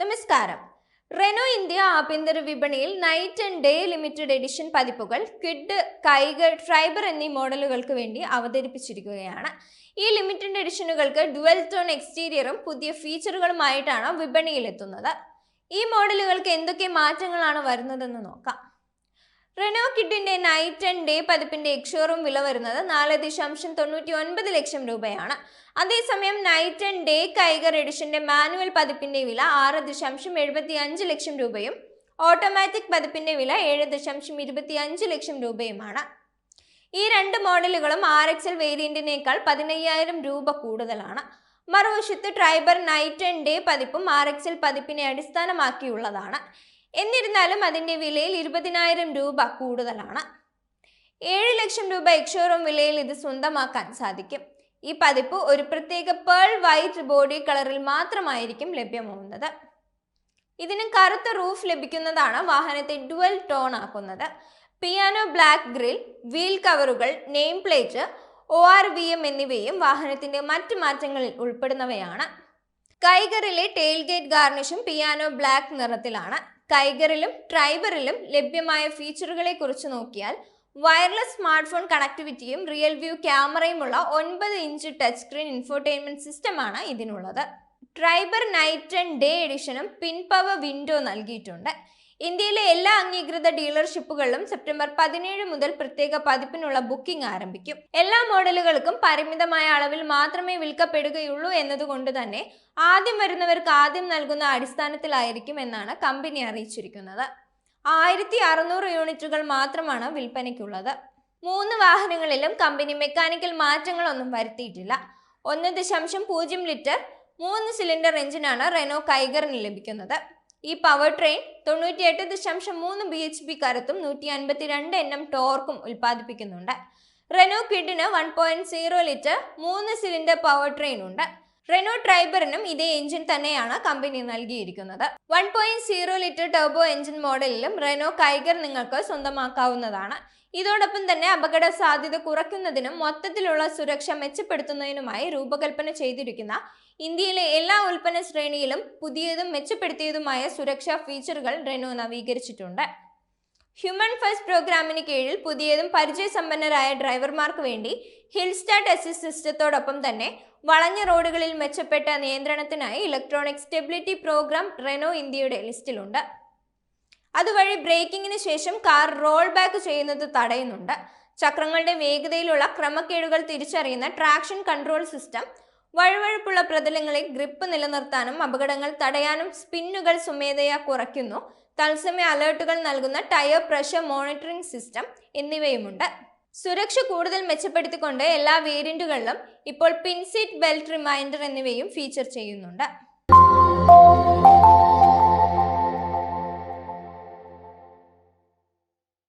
നമസ്കാരം. Renault India ആഭ്യന്തര വിപണിയിൽ night and day limited edition പതിപ്പുകൾ കിഡ് കൈഗർ ട്രൈബർ എന്നീ മോഡലുകൾക്ക് വേണ്ടി അവതരിപ്പിച്ചിരിക്കുകയാണ്. ഈ ലിമിറ്റഡ് എഡിഷനുകൾക്ക് ഡുവൽ ടോൺ എക്സ്റ്റീരിയറും പുതിയ ഫീച്ചറുകളുമായിട്ടാണ് വിപണിയിലെത്തുന്നത്. ഈ മോഡലുകൾക്ക് എന്തൊക്കെ മാറ്റങ്ങളാണ് വരുന്നതെന്ന് നോക്കാം. റെനോ കിഡിന്റെ നൈറ്റ് ആൻഡ് ഡേ പതിപ്പിന്റെ എക്സ്ഷോറും വില വരുന്നത് നാല് ദശാംശം തൊണ്ണൂറ്റി ഒൻപത് ലക്ഷം രൂപയാണ്. അതേസമയം നൈറ്റ് ആൻഡ് ഡേ കൈഗർ എഡിഷന്റെ മാനുവൽ പതിപ്പിന്റെ വില ആറ് ദശാംശം എഴുപത്തി അഞ്ച് ലക്ഷം രൂപയും ഓട്ടോമാറ്റിക് പതിപ്പിന്റെ വില ഏഴ് ദശാംശം ഇരുപത്തി അഞ്ച് ലക്ഷം രൂപയുമാണ്. ഈ രണ്ട് മോഡലുകളും ആർ എക്സ് എൽ വേരിയന്റിനേക്കാൾ പതിനയ്യായിരം രൂപ കൂടുതലാണ്. മറുവശത്ത് ട്രൈബർ നൈറ്റ് ആൻഡ് ഡേ പതിപ്പും ആർ എക്സ് എൽ പതിപ്പിനെ അടിസ്ഥാനമാക്കിയുള്ളതാണ്. എന്നിരുന്നാലും അതിന്റെ വിലയിൽ ഇരുപതിനായിരം രൂപ കൂടുതലാണ്. ഏഴ് ലക്ഷം രൂപ എക്ഷോറും വിലയിൽ ഇത് സ്വന്തമാക്കാൻ സാധിക്കും. ഈ പതിപ്പ് ഒരു പ്രത്യേക പേൾ വൈറ്റ് ബോഡി കളറിൽ മാത്രമായിരിക്കും ലഭ്യമാവുന്നത്. ഇതിന് കറുത്ത റൂഫ് ലഭിക്കുന്നതാണ് വാഹനത്തെ ഡുവൽ ടോൺ ആക്കുന്നത്. പിയാനോ ബ്ലാക്ക് ഗ്രിൽ വീൽ കവറുകൾ name plate O R V M എന്നിവയും വാഹനത്തിന്റെ മറ്റ് മാറ്റങ്ങളിൽ ഉൾപ്പെടുന്നവയാണ്. കൈഗറിലെ ടെയിൽ ഗേറ്റ് ഗാർണിഷും പിയാനോ ബ്ലാക്ക് നിറത്തിലാണ്. കൈഗറിലും ട്രൈബറിലും ലഭ്യമായ ഫീച്ചറുകളെ കുറിച്ച് നോക്കിയാൽ വയർലെസ് സ്മാർട്ട് ഫോൺ കണക്ടിവിറ്റിയും റിയൽ വ്യൂ ക്യാമറയുമുള്ള ഒൻപത് ഇഞ്ച് ടച്ച് സ്ക്രീൻ ഇൻഫോർടൈൻമെന്റ് സിസ്റ്റമാണ് ഇതിനുള്ളത്. ട്രൈബർ നൈറ്റ് ആൻഡ് ഡേ എഡിഷനും പിൻ പവർ വിൻഡോ നൽകിയിട്ടുണ്ട്. ഇന്ത്യയിലെ എല്ലാ അംഗീകൃത ഡീലർഷിപ്പുകളിലും സെപ്റ്റംബർ പതിനേഴ് മുതൽ പ്രത്യേക പതിപ്പിനുള്ള ബുക്കിംഗ് ആരംഭിക്കും. എല്ലാ മോഡലുകൾക്കും പരിമിതമായ അളവിൽ മാത്രമേ വിൽക്കപ്പെടുകയുള്ളൂ എന്നതുകൊണ്ട് തന്നെ ആദ്യം വരുന്നവർക്ക് ആദ്യം നൽകുന്ന അടിസ്ഥാനത്തിലായിരിക്കും എന്നാണ് കമ്പനി അറിയിച്ചിരിക്കുന്നത്. ആയിരത്തി അറുന്നൂറ് യൂണിറ്റുകൾ മാത്രമാണ് വിൽപ്പനയ്ക്കുള്ളത്. മൂന്ന് വാഹനങ്ങളിലും കമ്പനി മെക്കാനിക്കൽ മാറ്റങ്ങളൊന്നും വരുത്തിയിട്ടില്ല. ഒന്ന് ദശാംശം പൂജ്യം ലിറ്റർ മൂന്ന് സിലിണ്ടർ എഞ്ചിനാണ് റെനോ കൈഗറിന് ലഭിക്കുന്നത്. ഈ പവർ ട്രെയിൻ തൊണ്ണൂറ്റിയെട്ട് ദശാംശം മൂന്ന് ബി എച്ച് പി കരുത്തും നൂറ്റി അൻപത്തി രണ്ട് എൻ എം ടോർക്കും ഉൽപ്പാദിപ്പിക്കുന്നുണ്ട്. റെനോ കിഡിന് വൺ പോയിന്റ് സീറോ ലിറ്റർ മൂന്ന് സിലിണ്ടർ പവർ ട്രെയിൻ ഉണ്ട്. റെനോ ട്രൈബറിനും ഇതേ എഞ്ചിൻ തന്നെയാണ് കമ്പനി നൽകിയിരിക്കുന്നത്. One point zero litre turbo engine മോഡലിലും Renault Kiger നിങ്ങൾക്ക് സ്വന്തമാക്കാവുന്നതാണ്. ഇതോടൊപ്പം തന്നെ അപകട സാധ്യത കുറയ്ക്കുന്നതിനും മൊത്തത്തിലുള്ള സുരക്ഷ മെച്ചപ്പെടുത്തുന്നതിനുമായി രൂപകൽപ്പന ചെയ്തിരിക്കുന്ന ഇന്ത്യയിലെ എല്ലാ ഉൽപ്പന്ന ശ്രേണിയിലും പുതിയതും മെച്ചപ്പെടുത്തിയതുമായ സുരക്ഷാ ഫീച്ചറുകൾ റെനോ നവീകരിച്ചിട്ടുണ്ട്. ഹ്യൂമൻ ഫസ്റ്റ് പ്രോഗ്രാമിന് കീഴിൽ പുതിയതും പരിചയസമ്പന്നരായ ഡ്രൈവർമാർക്ക് വേണ്ടി ഹിൽ സ്റ്റാർട്ട് അസിസ്റ്റ് സിസ്റ്റത്തോടൊപ്പം തന്നെ വളഞ്ഞ റോഡുകളിൽ മെച്ചപ്പെട്ട നിയന്ത്രണത്തിനായി ഇലക്ട്രോണിക് സ്റ്റെബിലിറ്റി പ്രോഗ്രാം റെനോ ഇന്ത്യയുടെ ലിസ്റ്റിലുണ്ട്. അതുവഴി ബ്രേക്കിങ്ങിന് ശേഷം കാർ റോൾ ബാക്ക് ചെയ്യുന്നത് തടയുന്നുണ്ട്. ചക്രങ്ങളുടെ വേഗതയിലുള്ള ക്രമക്കേടുകൾ തിരിച്ചറിയുന്ന ട്രാക്ഷൻ കൺട്രോൾ സിസ്റ്റം വഴുവഴുപ്പുള്ള പ്രതലങ്ങളിൽ ഗ്രിപ്പ് നിലനിർത്താനും അപകടങ്ങൾ തടയാനും സ്പിന്നുകൾ സ്വമേധയാ കുറയ്ക്കുന്നു. തത്സമയ അലേർട്ടുകൾ നൽകുന്ന ടയർ പ്രഷർ മോണിറ്ററിംഗ് സിസ്റ്റം എന്നിവയുമുണ്ട്. സുരക്ഷ കൂടുതൽ മെച്ചപ്പെടുത്തിക്കൊണ്ട് എല്ലാ വേരിയന്റുകളിലും ഇപ്പോൾ പിൻസീറ്റ് ബെൽറ്റ് റിമൈൻഡർ എന്നിവയും ഫീച്ചർ ചെയ്യുന്നുണ്ട്.